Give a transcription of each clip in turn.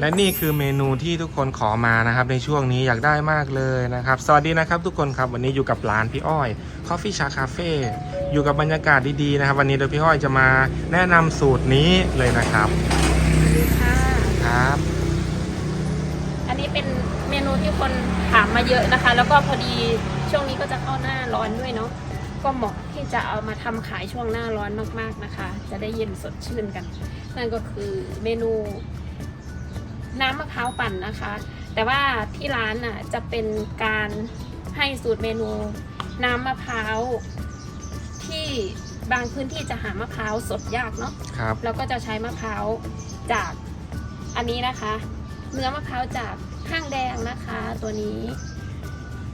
และนี่คือเมนูที่ทุกคนขอมานะครับในช่วงนี้อยากได้มากเลยนะครับ สวัสดีนะครับทุกคนครับวันนี้อยู่กับร้านพี่อ้อย Coffee Chá Cafe อยู่กับบรรยากาศดีๆนะครับ วันนี้โดยพี่อ้อยจะมาแนะนำสูตรนี้เลยนะครับสวัสดีค่ะครับ อันนี้เป็นเมนูที่คนถามมาเยอะนะคะ แล้วก็พอดีช่วงนี้ก็จะเข้าหน้าร้อนด้วยเนาะก็เหมาะที่จะเอามาทำขายช่วงหน้าร้อนมากๆนะคะ จะได้เย็นสดชื่นกัน นั่นก็คือเมนู น้ำมะพร้าวปั่นนะคะ แต่ว่าที่ร้านน่ะจะเป็นการให้สูตรเมนูน้ำมะพร้าวที่บางพื้นที่จะหามะพร้าวสดยากเนาะครับเราก็จะใช้มะพร้าวจากอันนี้นะคะ เนื้อมะพร้าวจากข้างแดงนะคะ ตัวนี้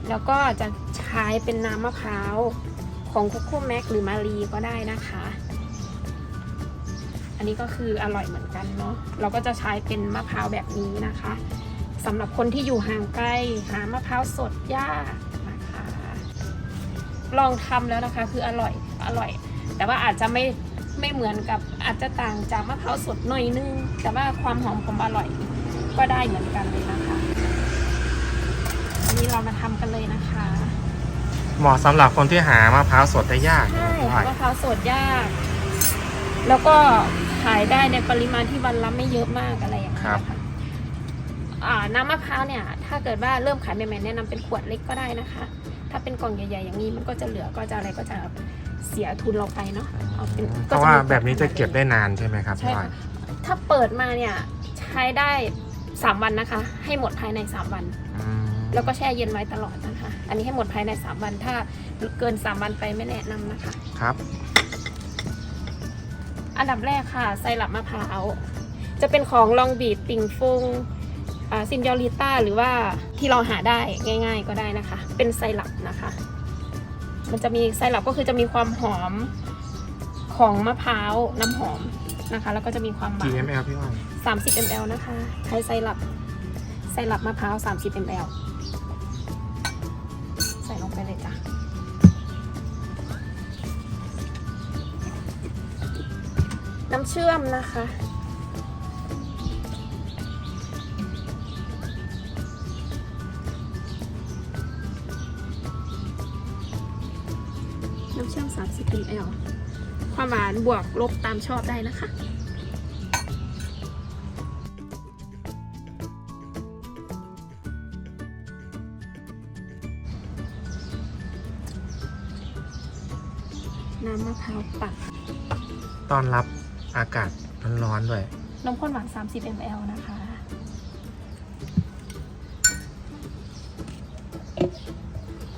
แล้วก็จะใช้เป็นน้ำมะพร้าวของคุกคุแม็กหรือมารีก็ได้นะคะอั นนี้ก็คืออร่อยเหมือนกันเนาะเราก็จะใช้เป็นมะพร้าวแบบนี้นะคะสำหรับคนที่อยู่ห่างไกลหามะพร้าวสดยากนะคะลองทำแล้วนะคะคืออร่อยอร่อย แต่ว่าอาจจะไม่ไม่เหมือนกับอาจจะต่างจากมะพร้าวสดหน่อยนึง แต่ว่าความหอมความอร่อยก็ได้เหมือนกันเลยนะคะอันนี้เรามาทำกันเลยนะคะเหมาะสำหรับคนที่หามะพร้าวสดได้ยากใช่พี่อ้อยมะพร้าวสดยาก แล้วก็ ขายได้ในปริมาณที่วันละไม่เยอะมากอะไรอย่างเงี้ยค่ะอ่าน้ำมะพร้าวเนี่ย ถ้าเกิดว่าเริ่มขายใหม่ๆแนะนำเป็นขวดเล็กก็ได้นะคะ ถ้าเป็นกล่องใหญ่ๆอย่างนี้มันก็จะเหลือก็จะอะไรก็จะเสียทุนเราไปเนาะเอาเป็นเพราะว่าแบบนี้จะเก็บได้นานใช่ไหมครับใช่พี่อ้อยค่ะถ้าเปิดมาเนี่ยใช้ได้3วันนะคะ ให้หมดภายใน3วัน อืมแล้วก็แช่เย็นไว้ตลอดนะคะ อันนี้ให้หมดภายใน 3 วัน ถ้าเกิน 3 วันไปไม่แนะนำนะคะ ครับ อันดับแรกค่ะไซรัปมะพร้าว จะเป็นของลองบีดติ่งฟงอ่าซินยอริต้าหรือว่าที่เราหาได้ง่าย ๆ ก็ได้นะคะ เป็นไซรัปนะคะ มันจะมีไซรัปก็คือจะมีความหอมของมะพร้าวน้ำหอมนะคะ แล้วก็จะมีความหวากี่น ml พี่อ้อย30 ml นะคะใช้ไซรัปไซรัปมะพร้าว30 ml ใส่ลงไปเลยจ้ะ น้ำเชื่อมนะคะ น้ำเชื่อม 30 ml ความหวานบวกลบตามชอบได้นะคะน้ำมะพร้าวปั่นต้อนรับ อากาศร้อนๆด้วย นมข้นหวาน 30 ml นะคะ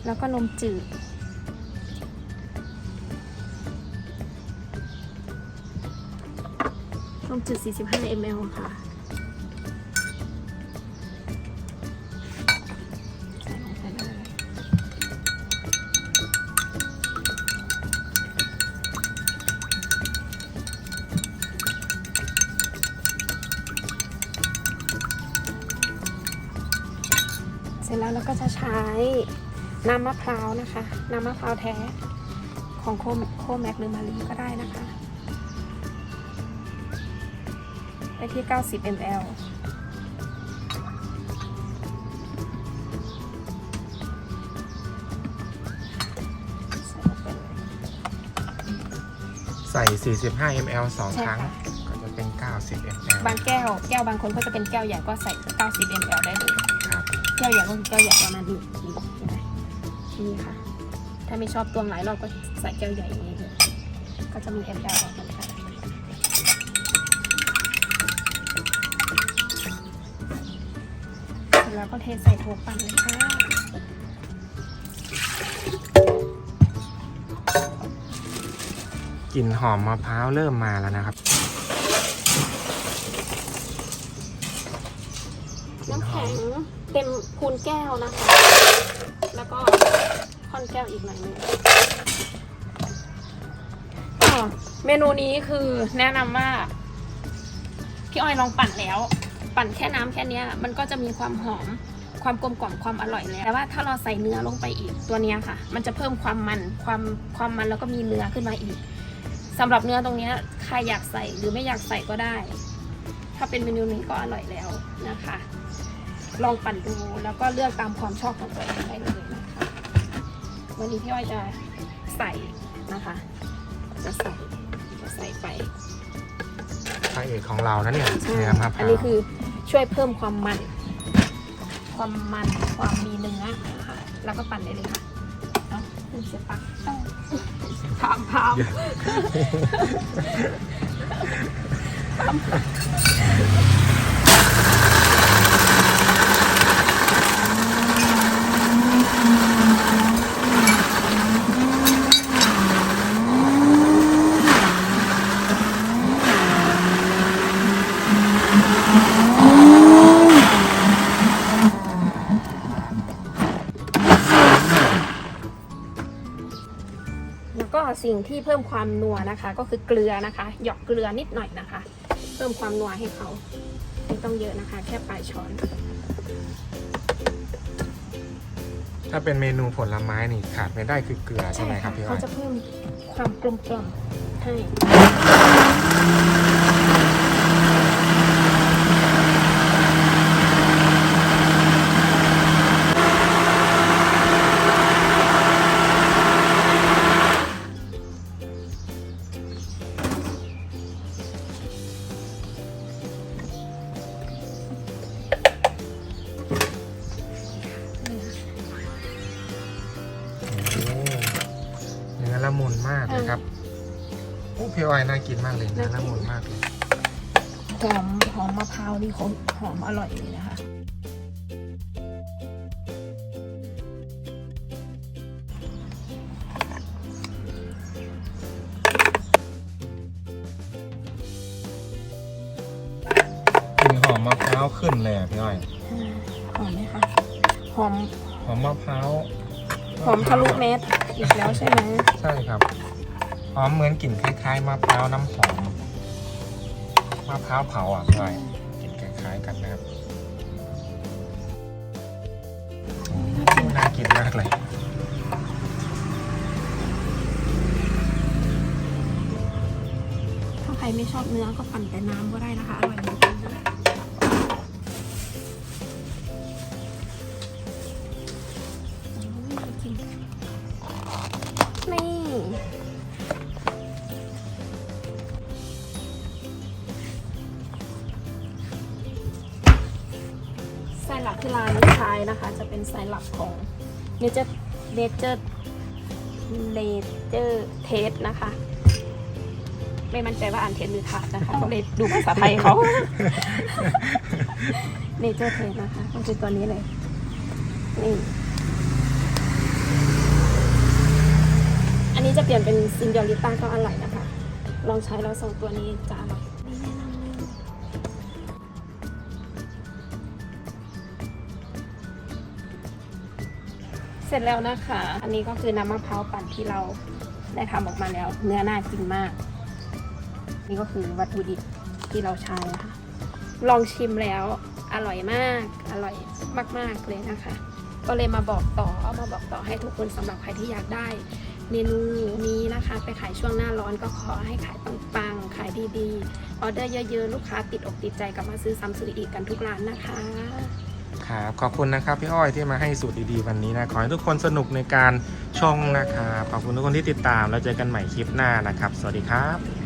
แล้วก็นมจืด นมจืด 45 ml ค่ะ จแล้วเราก็จะใช้น้ำมะพร้าวนะคะ น้ำมะพร้าวแท้ของโคโคแม็กหรือมารีก็ได้นะคะ ไปที่ 90 ml ใส่ลงไปเลยใส่45 ml สองใช่ครั้งค่ะก็ จะเป็น 90 ml บางแก้ว แก้วบางคนก็จะเป็นแก้วใหญ่ก็ใส่ 90 ml ได้เลยครับแก้วใหญ่ก็คือแก้วใหญ่ประมาณนี้นี่เห็นไหมนี่ค่ะ ถ้าไม่ชอบตวงหลายรอบก็ใส่แก้วใหญ่อย่างนี้เลยก็จะมี ml ออกมาค่ะเสร็จแล้วก็เทใส่โถปั่นเลยค่ะกลิ่นหอมมะพร้าวเริ่มมาแล้วนะครับกลิ่ น้ำแข็งเต็มคูณแก้วนะคะ แล้วก็ค่อนแก้วอีกหน่อยนึงเมนูนี้คือแนะนำว่า พี่อ้อยลองปั่นแล้ว ปั่นแค่น้ำแค่นี้มันก็จะมีความหอมความกลมกล่อมความอร่อยแล้วแต่ว่าถ้าเราใส่เนื้อลงไปอีกตัวนี้ค่ะ มันจะเพิ่มความมันความความมันแล้วก็มีเนื้อขึ้นมาอีกสำหรับเนื้อตรงนี้ใครอยากใส่หรือไม่อยากใส่ก็ได้ ถ้าเป็นเมนูนี้ก็อร่อยแล้วนะคะ ลองปั่นดู แล้วก็เลือกตามความชอบของตัวเองได้เลยนะคะวันนี้พี่อ้อยจะใส่นะคะ จะใส่จะใส่ไปพระเอกของเรานะเนี่ยใช่เนื้อมะพอันร้าวนี้คือช่วยเพิ่มความมัน ความมันความมีเนื้อนะคะแล้วก็ปั่นได้เลยค่ะเอ้าคุณเสียปักเอ้าถามถาม สิ่งที่เพิ่มความนัวนะคะ ก็คือเกลือนะคะ หยอกเกลือนิดหน่อยนะคะ เพิ่มความนัวให้เขาไม่ต้องเยอะนะคะ แค่ปลายช้อน ถ้าเป็นเมนูผลไม้นี่ขาดไม่ได้คือเกลือใช่ไหมครับพี่อ้เขาอยจะเพิ่มความกลมกล่อมให้ มุนมากเลยครับโอ้พี่อ้อยน่ากินมากเลยเนื้อละมุนมากเลยหอมหอมมะพร้าวนี่เขาหอมอร่อยเลยนะคะ กลิ่นหอมมะพร้าวขึ้นเลยอะพี่อ้อย หอมไหมคะ หอม หอมมะพร้าวหอมทะลุเม็ด อีกแล้วใช่ไหมใช่ครับหอมเหมือนกลิ่นคล้ายๆมะพร้าวน้ำหอมมะพร้าวเผาอะพี่อ้อยกลิ่นคล้ายๆกันนะครับโอ้น่ากินมากเลยถ้าใครไม่ชอบเนื้อก็ปั่นแต่น้ำก็ได้นะคะอร่อย ไซรัปที่ร้านใช้นะคะ จะเป็นไซรัปของเนเจอร์เนเจอร์เลเจอร์เทสนะคะ ไม่มั่นใจว่าอ่านเทสหรือทาสนะคะก็เลยดูภาษาไทยเขาเนเจอร์เทสนะคะก็คือตัวนี้เลยนี่ นี้จะเปลี่ยนเป็นซินเดอริต้าก็อร่อยนะคะ ลองใช้แล้วสองตัวนี้จะอร่อยเลยเสร็จแล้วนะคะ อันนี้ก็คือน้ำมะพร้าวปั่นที่เราได้ทำออกมาแล้ว เนื้อน่ากินมาก นี่ก็คือวัตถุดิบที่เราใช้นะคะ ลองชิมแล้วอร่อยมาก อร่อยมาก ๆ เลยนะคะ ก็เลยมาบอกต่อ เอามาบอกต่อให้ทุกคนสำหรับใครที่อยากได้ เมนูนี้นะคะ ไปขายช่วงหน้าร้อนก็ขอให้ขายปังๆขายดีๆ ออเดอร์เยอะๆ ลูกค้าติดอกติดใจกลับมาซื้อซ้ำซื้ออีกกันทุกร้านนะคะ ครับขอบคุณนะครับพี่อ้อยที่มาให้สูตรดีๆวันนี้นะ ขอให้ทุกคนสนุกในการชงนะครับขอบคุณทุกคนที่ติดตามแล้วเจอกันใหม่คลิปหน้านะครับ สวัสดีครับ